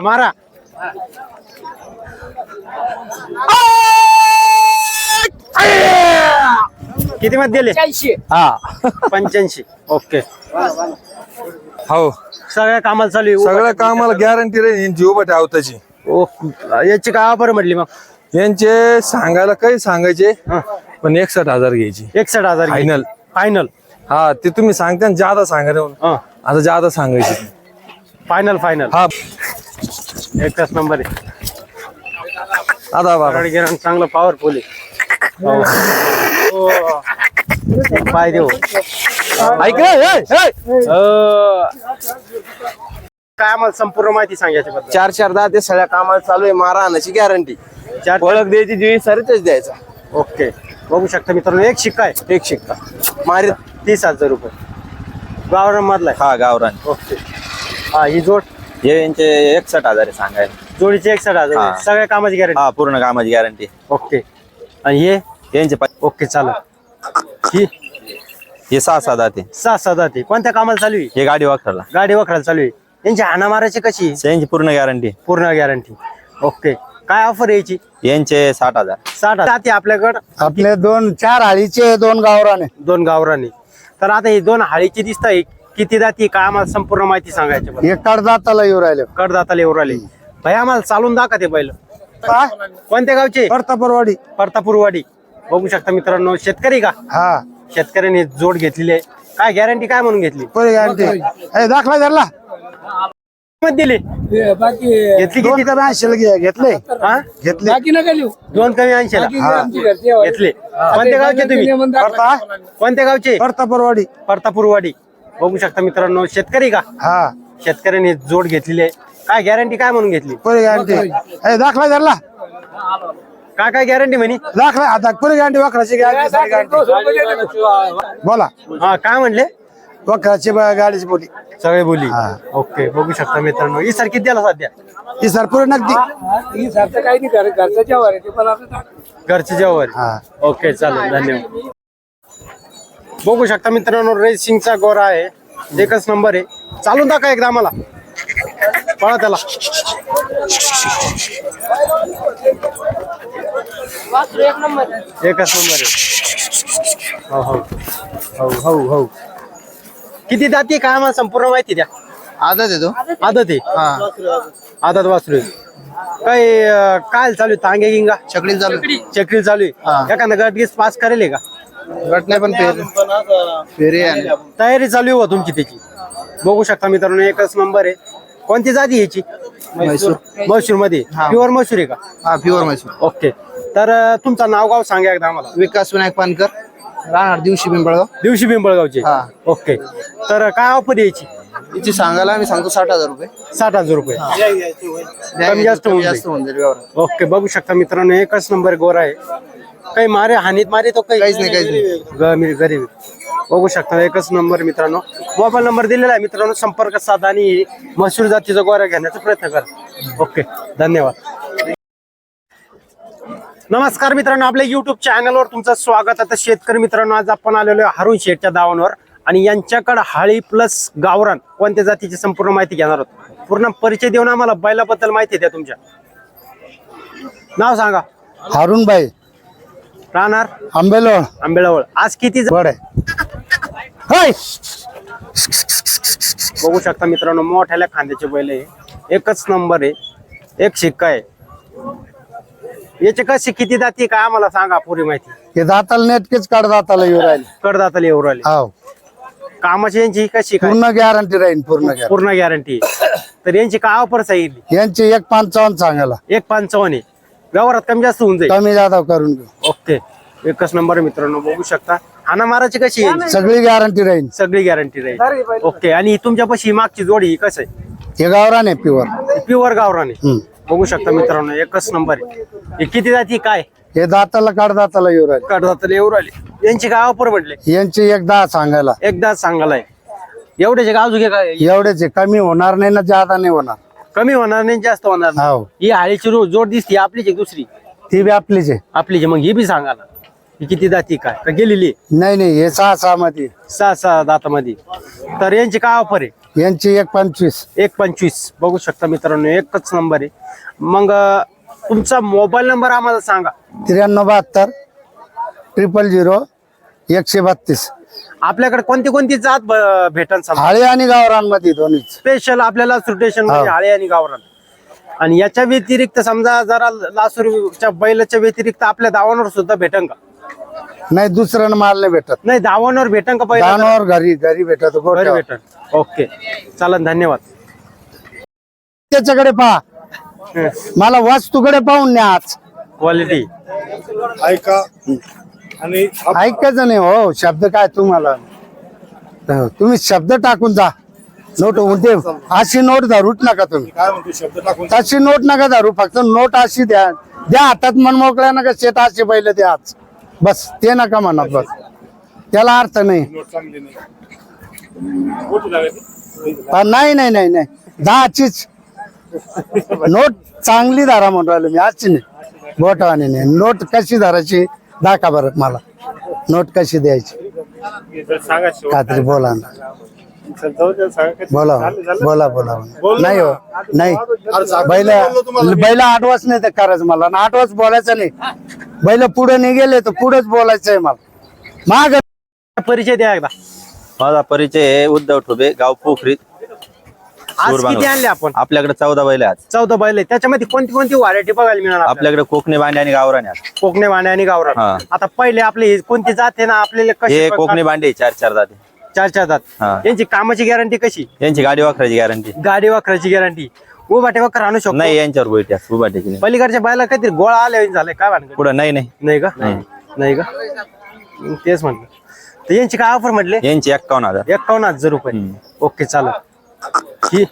मारा किती मध्ये दिले? हा. पंच्याऐंशी. ओके. हो. सगळ्या कामाला चालू आहे. सगळ्या कामाला गॅरंटी राहील यांची उभा आवताची. ओ, याची काय ऑफर म्हटली मग? यांचे सांगायला काही सांगायचे हा. पण एकसठ हजार घ्यायची. एकसठ हजार Final. फायनल हा ते तुम्ही सांगता ना जादा सांगा रे म्हणून. आता जादा सांगायचे. फायनल फायनल हा. एकच नंबर आहे. आता बाबा. गिरण चांगलं पॉवरफुल आहे. हो. हो. पाय देऊ. ऐक काय आम्हाला संपूर्ण माहिती सांगायची बद्दल चार चार दहा ते सगळ्या कामाला चालू आहे मारा आणायची गॅरंटी चार. ओळख द्यायची जी सरच द्यायचा. ओके. बघू शकता मित्रांनो एक शिक्का आहे. एक शिक्का. मारी तीस हजार रुपये. गावरान मधला आहे. हा गावरान. ओके. हा ही जोड. हे यांचे एकसठ हजार आहे सांगायला. जोडीचे एकसठ हजार हा. सगळ्या कामाची गॅरंटी हा पूर्ण कामाची गॅरंटी ओके. आणि हे? यांचे पा- ओके चालेल. ही? हे सहा सात आहे सहा सहा ते कोणत्या कामाला चालू आहे? हे गाडी वाखरला. गाडी वखराला चालू आहे. यांची हाना मारायची कशी? यांची पूर्ण गॅरंटी पूर्ण गॅरंटी ओके. काय ऑफर यायची? यांचे साठ हजार. साठ जाती आपल्याकडं? आपले दोन चार आळीचे दोन गावराने. दोन गावरानी. तर आता ही दोन हाळीची दिसत आहे किती जाती काय आम्हाला संपूर्ण माहिती सांगायची बरं. एक कडदाताला येऊ राहिले. कडदाताला येऊ राहिले. भाई आम्हाला चालून दाखा ते बैल. कोणत्या गावचे? परतापरवाडी. परतापूरवाडी. बघू शकता मित्रांनो शेतकरी का? हा. शेतकऱ्यांनी जोड घेतलेली आहे. काय गॅरंटी काय म्हणून घेतली? पुरी गॅरंटी दाखला धरला किंमत दिली? घेतली दोन किती कमी ऐंशीला घे- घेतले. हा? घेतले. दोन कमी ऐंशी घेतले. कोणत्या गावचे तुम्ही? परता? कोणत्या गावचे? परतापरवाडी. परतापूरवाडी. बघू शकता मित्रांनो शेतकरी का? हा. शेतकऱ्यांनी जोड घेतलेली आहे. काय गॅरंटी काय म्हणून घेतली? पुरी गॅरंटी ए, दाखला धरला काय काय गॅरंटी म्हणे? दाखला आता पुरी गॅरंटी वखराची गॅरंटी बोला. हा काय म्हणले? वखराची ब- गाडीची बोली. सगळे बोली. हा. ओके बघू शकता मित्रांनो. ही सर किती द्याला सध्या? ही सर पुरी नगदी. घरचे जेवण हा. ओके चालेल धन्यवाद. बघू शकता मित्रांनो रेसिंगचा गोरा आहे. एकच नंबर आहे. चालून टाका एकदा आम्हाला. पळा त्याला. एकच नंबर आहे. हो हो. हो हो हो. किती जाती काय आम्हाला संपूर्ण माहिती द्या. आदत येतो आदत आहे? आदत वासरू. काय काय चालू आहे? तांगे गिंगा? चकडी चालू चक्री चालू आहे. एखादा गट गीस पास करेल आहे का? गट नाही पण फेरी फेरी आहे तयारी चालू आहे हो तुमची त्याची. बघू शकता मित्रांनो एकच नंबर आहे. कोणती जाती याची? म्हैसूर. म्हैसूरमध्ये प्युअर म्हैसूर आहे का? हा प्युअर म्हैसूर. ओके तर अं, तुमचं नाव गाव सांगा एकदा आम्हाला. विकास विनायक पानकर. राहणार दिवशी पिंपळगाव दिवशी पिंपळगावचे हा. ओके तर काय ऑफर यायची तिची सांगायला मी सांगतो साठ हजार रुपये. साठ हजार रुपये. कमी जास्त होऊन जास्त होऊन जाईल. ओके बघू शकता मित्रांनो एकच नंबर गोरा आहे. काही मारे हानीत मारे तो काही काहीच नाही, काहीच नाही. गरीब गरीब. बघू शकता एकच नंबर मित्रांनो. मोबाईल नंबर दिलेला आहे मित्रांनो संपर्क साधा आणि मसूर जातीचा गोरा घेण्याचा प्रयत्न करा. ओके धन्यवाद. नमस्कार मित्रांनो आपल्या युट्यूब चॅनलवर तुमचं स्वागत. आता शेतकरी मित्रांनो आज आपण आलेलो आहे हरुण शेठच्या दावणवर. आणि यांच्याकडे हाळी प्लस गावरान कोणत्या जातीची संपूर्ण माहिती घेणार आहोत? पूर्ण परिचय देऊन आम्हाला बैलाबद्दल माहिती द्या तुमच्या. नाव सांगा. हारुणबाई. राहणार? आंबेलोळ. आंबेळावळ आज किती ज- बड होय. बघू शकता मित्रांनो मोठ्याल्या खांद्याचे बैल आहे. एकच नंबर आहे. एक शिक्का आहे. याचे कशी किती जाती काय आम्हाला सांगा पुरी माहिती. हे दाताला नेटकेच कडदाताला येऊ राहिले. कडदाताला येऊ राहिले. हो कामाची यांची कशी काय? पूर्ण गॅरंटी राहील पूर्ण गॅरंटी पूर्ण गॅरंटी तर यांची काय ऑफर सांगितली? यांची एक पंचावन्न सांगायला. एक पंचावन्न आहे. व्यवहारात कमी जास्त होऊन जाईल. कमी जादा करून. घेऊ ओके. एकच नंबर मित्रांनो बघू शकता. हाना माराची कशी आहे? यांची? सगळी गॅरंटी राहील. सगळी गॅरंटी राहील. ओके आणि तुमच्यापाशी मागची जोडी ही कसं आहे? हे गावरान आहे प्युअर प्युअर गावराने हम्म. बघू शकता मित्रांनो एकच नंबर आहे. हे किती जाती काय? हे दाताला कडदाताला येऊ राहिले. कडदाताला येऊ राहिले. यांची काय ऑफर म्हटले यांची एक दहा सांगायला एकदा सांगालाय एवढ्याचे का अजून काय एवढेच आहे, कमी होणार नाही ना जादा नाही होणार. कमी होणार नाही जास्त होणार नाही. हो ही हाळीची रो- जोड दिसते आपलीच आहे दुसरी. ती बी आपलीच आहे. आपलीच आहे. मग ही बी सांगा ना. ही किती दाती काय? का गेलेली नाही नाही हे सहा सहा मध्ये. सहा सहा दातामध्ये. तर यांची काय ऑफर आहे? यांची एक पंचवीस. एक पंचवीस. बघू शकता मित्रांनो एकच नंबर आहे. मग अं, तुमचा मोबाईल नंबर आम्हाला सांगा. त्र्याण्णव बहात्तर ट्रिपल झिरो एकशे बत्तीस. आपल्याकडे कोणती कोणती जात ब- भेटन समजा? हाळे आणि गावरांमध्ये दोन्हीच. स्पेशल आपल्याला स्टेशनमध्ये हा. आळे आणि गावरान. आणि याच्या व्यतिरिक्त समजा जरा लासूरच्या बैलाच्या व्यतिरिक्त आपल्या दावांवर सुद्धा भेटन का? नाही दुसऱ्यानं माल नाही भेटत. नाही दावांवर भेटन का बैल दानावर घरी घरी भेटत बरं. भेटन. ओके चालन धन्यवाद. त्याच्याकडे पहा. मला वास्तूकडे पाहून न्या आज. क्वालिटी ऐका. आणि ऐकायचं नाही हो शब्द काय तुम्हाला? हो, तुम्ही शब्द टाकून जा. नोट उद्या अशी नोट धरूच नका तुम्ही. काय म्हणतो शब्द टाकून तशी नोट नका धरू फक्त नोट अशी द्या. द्या हातात मन मोकळ्या नका शेत अशी पहिले द्या आज. बस ते नका म्हणा बस. त्याला अर्थ नाही. नोट चांगली नाही. कुठे लावायची? पण नाही नाही नाही नाही. दहाचीच नोट चांगली धरा म्हणून राहिलो मी आजची नाही. बोटावानी नाही. नोट कशी धरायची? दाखा बरं मला. नोट कशी द्यायची? सांगा. काहीतरी बोला ना. चल, जाऊ द्या, सांगा काय. बोला झालं, झालं. बोला बोला बोल. नाही हो नाही. बैल बैल आठवाच नाही तर करायचं मला. आणि आठवाच बोलायचं नाही. बैल पुढे नाही गेले तर पुढेच बोलायचं आहे मला. माग परिचय द्या एकदा. माझा परिचय आहे उद्धव ठोबे गाव पोखरीत. आज. किती आणले आपण? आपल्याकडे चौदा बैल आहे आज चौदा बैल आहे त्याच्यामध्ये कोणती कोणती व्हरायटी बघायला मिळणार आपल्याला? आपल्याकडे कोकणी बांडे आणि गावराने कोकणे वाणे आणि गावरान. हा. आता पहिले आपले हे कोणती जात आहे ना आपल्याला हे कशी कोकणी बांडे चार चार जाते चार चार जात. यांची कामाची गॅरंटी कशी? यांची गाडी वाखराची गॅरंटी गाडी वाखराची गॅरंटी उभाटे वखर आणू शकतो. नाही यांच्यावर बैठी आज उभा टेकी नाही. पलीकडच्या बायला काहीतरी गोळा आले झालंय काय भानगड? पुढं नाही नाही. नाही का? नाही. का? मग तेच म्हटलं तर यांची काय ऑफर म्हटले? यांची एक्कावन्न हजार. एकावन्न हजार रुपये. ओके चालेल. ही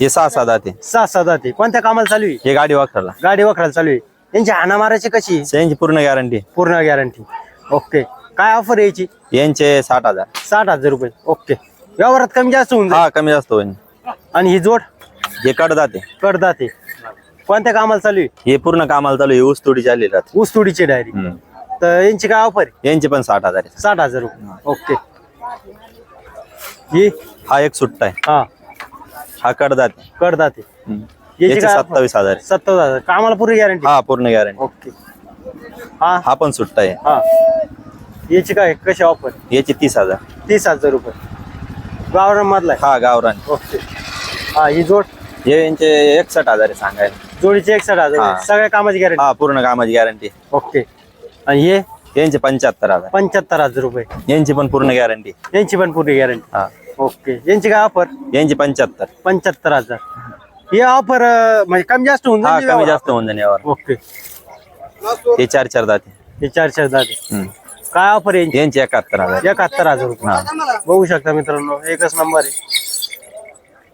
हे सहा सहा जाते सहा सहा जाते कोणत्या कामाला चालू आहे? हे गाडी वाखरला. गाडी वखराला चालू आहे. यांची हाना मारायची कशी यांची पूर्ण गॅरंटी पूर्ण गॅरंटी ओके काय ऑफर यायची यांचे? साठ हजार. साठ हजार रुपये. ओके व्यवहारात कमी जास्त होऊन जाईल. हा कमी जास्त होईल आणि ही जोड? हे कड जाते कडदाते कोणत्या कामाला चालू आहे? हे पूर्ण कामाला चालू आहे. ऊस तोडी चालली राहते. ऊस तुडीची डायरी. हम्म. तर यांची काय ऑफर आहे? यांचे पण साठ हजार आहे. साठ हजार रुपये. ओके ही? हा एक सुट्टा आहे. हा. हा कड जाते कडदाते हम्म. याची याचे काय offer? सत्तावीस हजार आहे. सत्तावीस हजार. कामाला पुरी गॅरंटी हा पूर्ण गॅरंटी ओके. हा? हा पण सुट्टा आहे. हा. याची काय कशी ऑफर याचे तीस हजार. तीस हजार रुपये. गावरान मधला हा गावरान. ओके. हा ही जोड? हे यांचे एकसठ हजार आहे सांगायला. जोडीची एकसठ हजार हा. सगळ्या कामाची गॅरंटी हा पूर्ण कामाची गॅरंटी ओके. आणि हे? यांचे पंच्याहत्तर हजार. पंच्याहत्तर हजार रुपये. यांची पण पूर्ण गॅरंटी यांची पण पुरी गॅरंटी हा. ओके. यांची काय ऑफर यांची पंच्याहत्तर. पंच्याहत्तर हजार. ही ऑफर म्हणजे कमी जास्त होऊन हा जाईल कमी? जास्त होऊन जाणे यावर. ओके. हे चार चार जाते हे चार चार जाते हम्म. काय ऑफर यांची? यांचे एकाहत्तर हजार. एकाहत्तर हजार रुपये. बघू शकता मित्रांनो एकच नंबर आहे.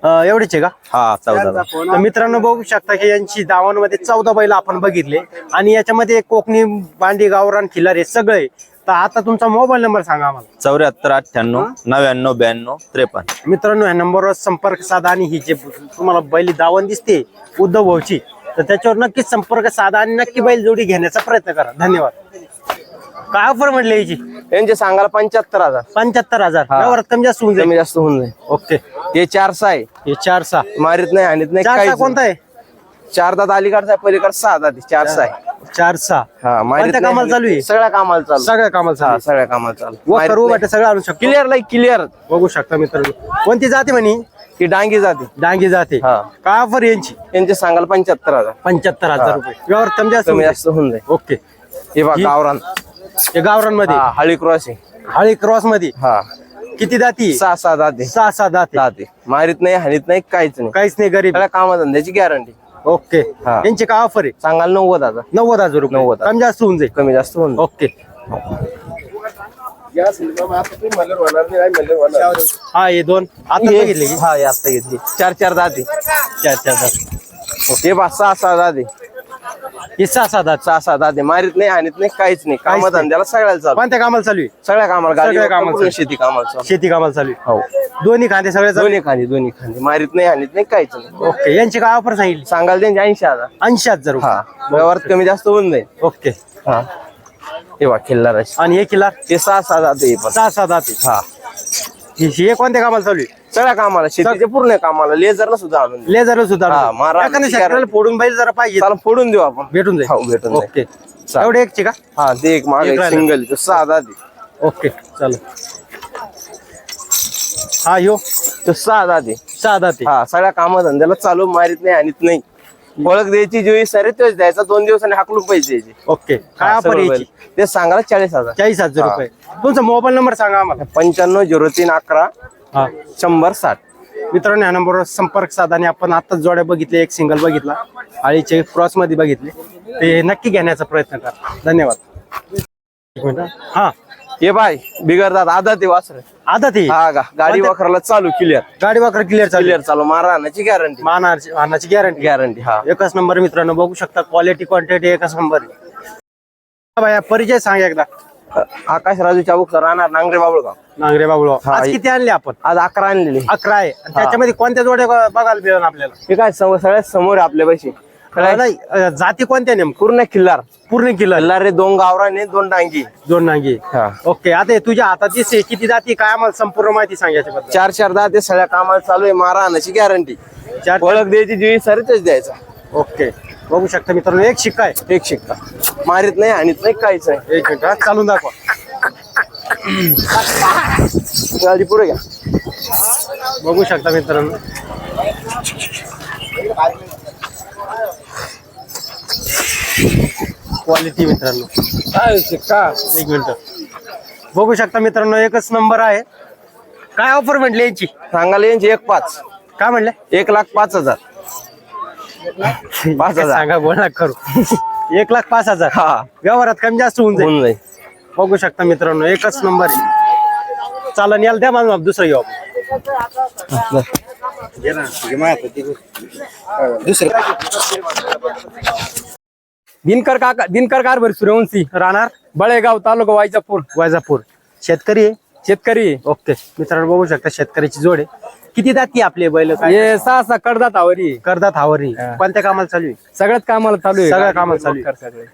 अं, एवढीच आहे का? हा चौदा तर मित्रांनो बघू शकता की यांची दावणमध्ये चौदा बैल आपण बघितले. आणि याच्यामध्ये कोकणी बांडी गावरान खिलार सगळे तर आता तुमचा मोबाईल नंबर सांगा आम्हाला. चौऱ्याहत्तर अठ्ठ्याण्णव नव्याण्णव ब्याण्णव त्रेपन्न. मित्रांनो या नंबरवर संपर्क साधा आणि ही जे तुम्हाला बैल दावण दिसते उद्धव भाऊची तर त्याच्यावर नक्कीच संपर्क साधा आणि नक्की बैल जोडी घेण्याचा प्रयत्न करा. धन्यवाद. काय ऑफर म्हटले याची? यांचे सांगायला पंच्याहत्तर हजार. पंच्याहत्तर हजार. व्यवहारात कमी जास्त होऊन कमी जाईल जास्त होऊन जाईल. ओके. ते चार सहा आहे. हे चार सहा. मारीत नाही आणत नाही चार सहा काहीच कोणता आहे. चार दात अलीकडचा आहे, पलीकडचा सहा दात आहे. चार सहा आहे. चार सहा. हा कोणत्या नाही, कामाला चालू आहे? सगळ्या कामाला चालू. सगळ्या कामाला हा चालू सगळ्या कामाला चालू. वखर उभाटे सगळं आणू शकतो. क्लिअर लाईक क्लिअर बघू शकता मित्रांनो. कोणती जाते म्हणे? ती डांगी जाते डांगी जाते हा. काय ऑफर यांची? यांचे सांगायला पंच्याहत्तर हजार. पंच्याहत्तर हजार रुपये. व्यवहार कमी जास्त कमी होऊन जास्त होऊन जाईल. ओके. हे बघा ही- गावरान. हे गावरांमध्ये हा हळी क्रॉस आहे. हळी क्रॉसमध्ये? हा. किती दाती सहा सहा दाते सहा सहा दाती दाते मारीत नाही हानीत नाही काहीच नाही. काहीच नाही गरीब. सगळ्या कामधंद्याची गॅरंटी ओके. हा. यांची काय ऑफर आहे? सांगायला नव्वद हजार. नव्वद हजार रुपये. नव्वद हजार. कमी जास्त होऊन जाईल. कमी जास्त होऊन. ओके. हा हे दोन. आता हे- बघितले की? हा हे आता घेतली. चार चार दाते चार चार दात हे बा सहा सहा दाते हे सहा सहा दात सहा दाते मारीत नाही हानीत नाही काहीच नाही. नाही. कामधंद्याला सगळ्याला चालू. कोणत्या कामाला चालू आहे? सगळ्या कामाला गाडी कामाला पूर्ण चालू. शेती कामाला चालू. शेती कामाला चालू आहे. हो. दोन्ही खांदे सगळे चालू दोन्ही खांदी दोन्ही खांदी. मारीत नाही हानीत नाही काहीच नाही. ओके यांची काय ऑफर सांगितली? सांगायला त्यांचे ऐंशी हजार. ऐंशी हजार हा. रुपये व्यवहारात कमी जास्त होऊन जाईल. ओके. हा. हे बा खिल्लाराची आणि हे किल्ला ते सहा हे पण. सहा सहा दाते हा. हे हे कोणत्या कामाला चालू आहे? सगळ्या कामाला शेतीचे पूर्ण कामाला. लेझरला सुद्धा आणून देऊ. लेझर सुद्धा हा, मारा एखाद्या आणि शेतकऱ्याला फोडून बैल जरा पाहिजे. चालेल फोडून देऊ आपण. भेटून जाईल. हो, भेटून जाईल. ओके. चालेल. एवढे एकचे का? हा ते एक मागे एक राहिलं. सिंगल तो सहा जाते ओके चालेल हा यो. तो सहा जाते सहा दाते हा सगळ्या कामधंद्याला चालू मारित नाही आणत नाही. ओळख द्यायची सरे तोच द्यायचा. दोन दिवसांनी हाकलून पैसे द्यायचे. ओके. काय हा, ऑफर सर्व यायची बैल. ते सांगायला चाळीस हजार. चाळीस हजार. रुपये. तुमचा मोबाईल नंबर सांगा आम्हाला. पंच्याण्णव झिरो तीन अकरा हा. शंभर साठ. मित्रांनो या नंबरवर संपर्क साधा आणि आपण आताच जोड्या बघितले एक सिंगल बघितला आळीचे क्रॉसमध्ये बघितले. ते नक्की घेण्याचा प्रयत्न करा. धन्यवाद. एक मिनिट हा हे. बाय बिगरतात आधा ते वासर. आता ते हा का? गाडी वाखराला चालू क्लिअर गाडी वाकर क्लिअर चालू क्लिअर चालू मारा आणायची गॅरंटी मानाची मानाची गॅरंटी गॅरंटी हा. एकच नंबर मित्रांनो बघू शकता क्वालिटी क्वांटिटी एकच नंबर परिचय सांग एकदा. आकाश राजू चाबूक राहणार नांगरे बाबुळगाव. नांगरे बाबुळ हा, आज किती आणले आपण? आज अकरा आणलेली. अकरा आहे. आणि त्याच्यामध्ये कोणत्या जोड्या बघायला मिळेल आपल्याला? हे काय सम- सगळ्यात समोर आहे आपल्या पैसे. नाही अं, जाती कोणत्या नेमकं पूर्ण खिल्लार पूर्ण किल्ला खिल्लार रे दोन गावराने दोन डांगी दोन नांगी. हा. ओके आता हे तुझ्या हातात दिसते किती जाती काय आम्हाला संपूर्ण माहिती सांगायची बद्दल चार चार दहा ते सगळ्या कामाला चालू आहे मारा आणायची गॅरंटी चार ओळख द्यायची जीवी सरच द्यायचा. ओके बघू शकता मित्रांनो एक शिक्का आहे. एक शिक्का. मारित नाही आणत नाही काहीच नाही. एक मिनिट हा, चालून दाखवा. गाडी पुढे घ्या. बघू शकता मित्रांनो. क्वालिटी मित्रांनो. एक मिनिट. बघू शकता मित्रांनो एकच नंबर आहे. काय ऑफर म्हटली यांची? सांगायला यांची एक पाच. काय म्हणले एक लाख पाच हजार. पाच हजार. सांगा बोला करू. एक लाख पाच हजार. हा. व्यवहारात कमी जास्त होऊन जाईल. होऊन जाईल. बघू शकता मित्रांनो एकच नंबर आहे. चालन याला द्या माझं दुसरं घेऊ आपण. दिनकर काका दिनकर कारभारी सूर्यवंशी राहणार? बळेगाव तालुका वायजापूर. वैजापूर शेतकरी आहे? शेतकरी ओके. मित्रांनो बघू शकता शेतकऱ्याची जोड आहे. किती जाती आपले बैल? काय? हे सहा सहा कडदात आवरी. करतात हावरी हा. कोणत्या कामाला चालू आहे? सगळ्याच कामाला चालू आहे. सगळ्या कामाला चालू आहे. सगळे.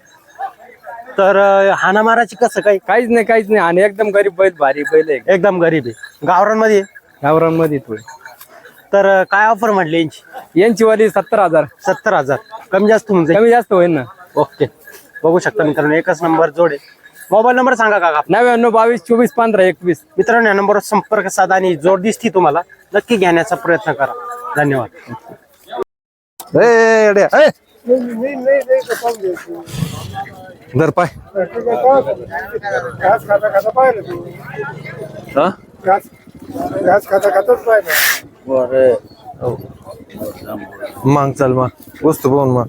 तर अं, हाणामाराची कसं काही काहीच नाही काहीच नाही. आणि एकदम गरीब बैल भारी बैल आहे. एकदम गरीब आहे. गावरांमध्ये गावरांमध्ये थोडी तर अं, काय ऑफर म्हटली यांची? यांची वाली सत्तर हजार. सत्तर हजार. कमी जास्त होऊन जाईल. कमी जास्त होईल ना. ओके. बघू शकता मित्रांनो एकच नंबर जोड. आहे मोबाईल नंबर सांगा काका. नव्याण्णव बावीस चोवीस पंधरा एकवीस. मित्रांनो या नंबरवर संपर्क साधा आणि जोड दिसती तुम्हाला. नक्की घेण्याचा प्रयत्न करा. धन्यवाद. धर पाय. हा? मग चल मग. वस्तू पाहून मग.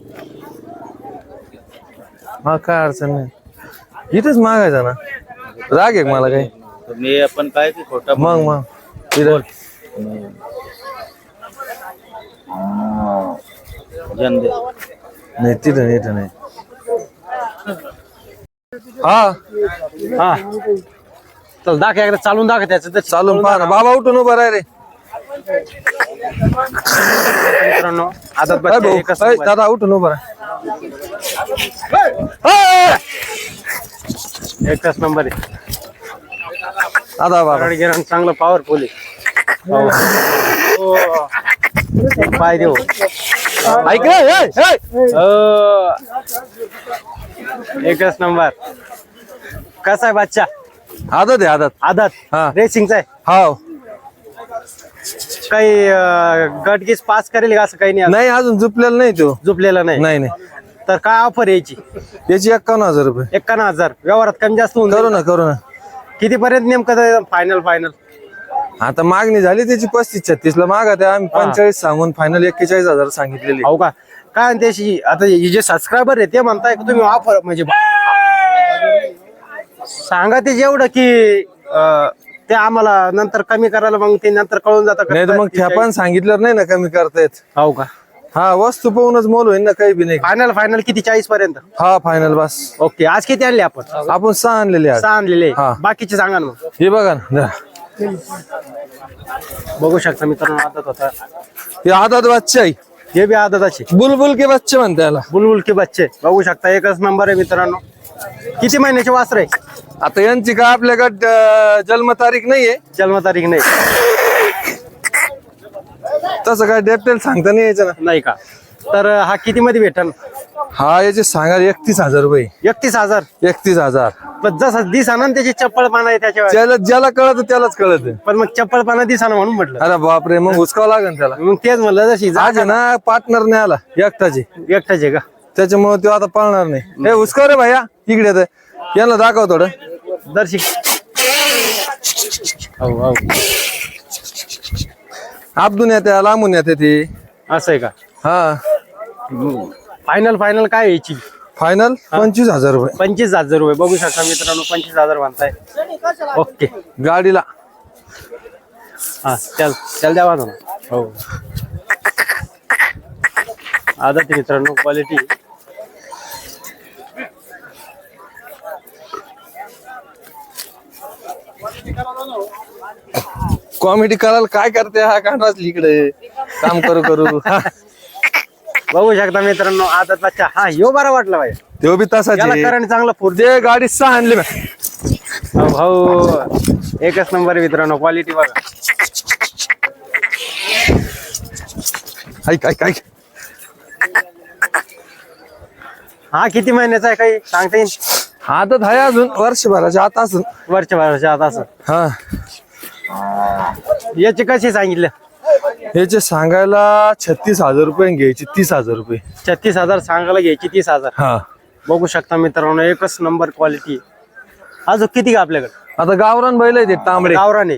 हा काय अडचण नाही. इथेच मागायचा ना. राग आहे का मला काही? मी आपण काय ते खोटा मग मग. इथं. नाही तिथं नाही इथं नाही. हा. हा. चल दाख एकदा. चालून दाख त्याचं. तर चालून पहा ना. बाबा उठून उभा राह रे. मित्रांनो आदत बच्चा नंबर. दादा उठून उभा राह. एकच नंबर आहे. दादा बाबा. गिरण चांगलं पॉवरफुल आहे. हो. पाय देऊ. ऐक रे, ए, ए. हो. एकच नंबर. कसा आहे बच्चा? आदत आहे आदत. हा. आदत रेसिंगचा आहे. हाव काही अं, गटगीस पास करेल का असं काही नाही नाही अजून झुपलेला नाही तो. झुपलेला नाही? नाही नाही. तर काय ऑफर यायची? याची एक्कावन्न हजार रुपये. एकावन्न हजार. व्यवहारात कमी जास्त होऊन करू. ना करू ना. किती पर्यंत नेमकं फायनल फायनल आता मागणी झाली त्याची पस्तीस छत्तीस ला मागा त्या. आम्ही पंचेचाळीस सांगून फायनल एक्केचाळीस हजार सांगितलेली. हो का? काय त्याशी आता हे जे सबस्क्रायबर आहे ते म्हणताय की तुम्ही ऑफर म्हणजे सांगा ते जेवढं की अं, ते आम्हाला नंतर कमी करायला मग ते नंतर कळून जातं नाही तर मग ठेपान सांगितलं नाही ना कमी करतायत. हो का? हा वस्तू पाहूनच मोल होईल ना काही बी नाही. फायनल फायनल किती? चाळीस पर्यंत? हा फायनल बस. ओके आज किती आणले आपण? आपण सहा आणलेले आज. सहा आणलेले. हा. बाकीचे सांगा ना मग. हे बघा ना. बघू शकता मित्रांनो आदत होता हे आदत बच्चे आहे. हे बी आदताचे. बुलबुल के बच्चे म्हणते याला. बुलबुल के बच्चे. बघू शकता एकच नंबर आहे मित्रांनो. किती महिन्याचे वासर आहे? आता यांची का आपल्याकडे जन्मतारीख नाहीये? जन्मतारीख नाही. तसं काय डिटेल सांगता नाही यायचं ना? नाही का? तर हा किती मध्ये भेटन? हा याचे सांगायला एकतीस हजार रुपये. एकतीस हजार? एकतीस हजार. पण जसं दिसाना ना त्याची चप्पलपणा आहे त्याच्यावर ज्याला ज्याला कळत त्यालाच कळत. पण मग चप्पलपणा दिसाना म्हणून म्हटलं. अरे बापरे मग हुसकावं लागेल त्याला. मग तेच म्हणलं जशी आज आहे ना पार्टनर नाही आला एकटाची. एकटाच का? त्याच्यामुळे तो आता पळणार नाही. हे हुसकाव रे भैया इकडे येतं. यांना दाखव थोडं. दर्शिक हो हो आपदून येते लांबून येते ती. असं आहे का? हा. फायनल फायनल काय यायची? फायनल पंचवीस हजार रुपये. पंचवीस हजार रुपये. बघू शकता मित्रांनो पंचवीस हजार म्हणताय ओके गाडीला. हा चल चल द्या ना हो. आदत मित्रांनो क्वालिटी कॉमेडी करायला काय करते हा वाजली इकडे? काम करू करू. बघू शकता मित्रांनो आदत बच्चा हा यो बरा वाटला भाई तो बी तसाच. कारण चांगला फुर ते गाडी सहा आणली. हो भाऊ. एकच नंबर मित्रांनो क्वालिटी बघा. ऐक ऐक ऐक. हा किती महिन्याचा आहे काही सांगता येईल? आदत आहे अजून. वर्षभराच्या आता असून. वरच्या वर्षाच्या आता असं हा. याचे कसे सांगितले? याचे सांगायला छत्तीस हजार रुपये आणि घ्यायचे तीस हजार रुपये. छत्तीस हजार सांगायला घ्यायची तीस हजार. हा. बघू शकता मित्रांनो एकच नंबर क्वालिटी अजून किती का आपल्याकडे? आता गावरान बैल आहे ते तांबडे. गावराने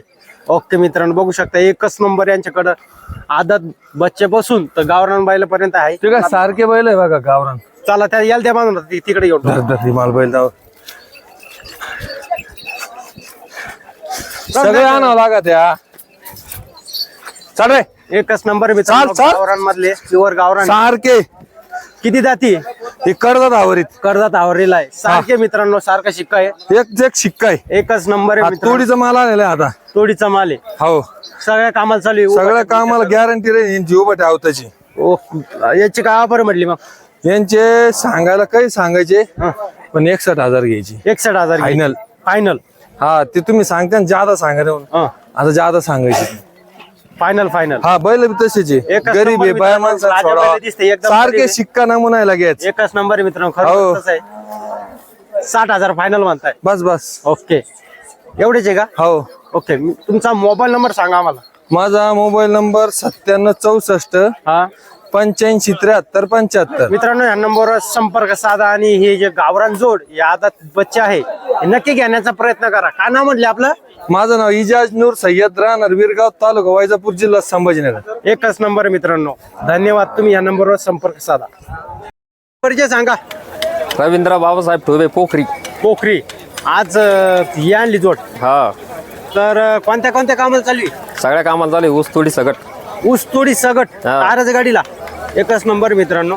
ओके मित्रांनो बघू शकता एकच नंबर यांच्याकडं. आदत बच्चे बसून तर गावरान बायला पर्यंत आहे. ते काय सारखे बैल आहे बघा गावरान. चला त्या याल द्या बांधून ती- तिकडे घेऊन धर धर हिमाल बैल जाऊ. सगळे आणावं लागा त्या चल रे. एकच नंबर मित्रांनो चाल, चाल. गावरान मधले प्युअर गावरान. सारखे. किती जाती? हे कर्जात आवरीत. कर्जात आवरलेला आहे. सारखे मित्रांनो सारखा शिक्का आहे. एक एक शिक्का आहे. एकच नंबर आहे मित्रांनो. तोडीचा माल आलेला आहे आता. तोडीचा माल आहे. हो. सगळ्या कामाला चालू आहे. सगळ्या कामाला गॅरंटी रे यांची उभं आवताची. ओ, याची काय ऑफर म्हटली मग? यांचे सांगायला काही सांगायचे पण एकसठ हजार घ्यायची. एकसठ हजार Final. फायनल हा ते तुम्ही सांगता ना जादा म्हणून. आता जादा सांगायची. फायनल फायनल हा बैल बी तसेच. आहे. एकच गरीब नंबर आहे बाया मित्रांनो, माणसाला राजा सोडावा. बैल दिसते, एकदम सारखे गरीब आहे. शिक्का नमुना लगेच. एकच नंबर आहे मित्रांनो हो. खरं आहे. साठ हजार फायनल म्हणताय. बस बस. ओके एवढेच आहे का? हो. ओके मी- तुमचा मोबाईल नंबर सांगा आम्हाला. माझा मोबाईल नंबर सत्त्याण्णव चौसष्ट हा. पंच्याऐंशी त्र्याहत्तर पंच्याहत्तर. मित्रांनो या नंबरवर संपर्क साधा आणि हे जे गावरान जोड या आता बच्चे आहे हे नक्की घेण्याचा प्रयत्न करा. का नाव म्हटले आपलं? माझं नाव इजाज नूर सय्यद राहणार वीरगाव तालुका वैजापूर जिल्हा संभाजीनगर. एकच नंबर आहे मित्रांनो. धन्यवाद तुम्ही या नंबरवर संपर्क साधा. परिचय सांगा. रवींद्र बाबासाहेब ठोबे पोखरी. पोखरी. आज अं, ही आणली जोड. हा. तर कोणत्या कोणत्या कामाला चालली सगळ्या कामाला झाले ऊस तोडी सगट ऊस तोडी सगट हा. कारच गाडीला. एकच नंबर मित्रांनो.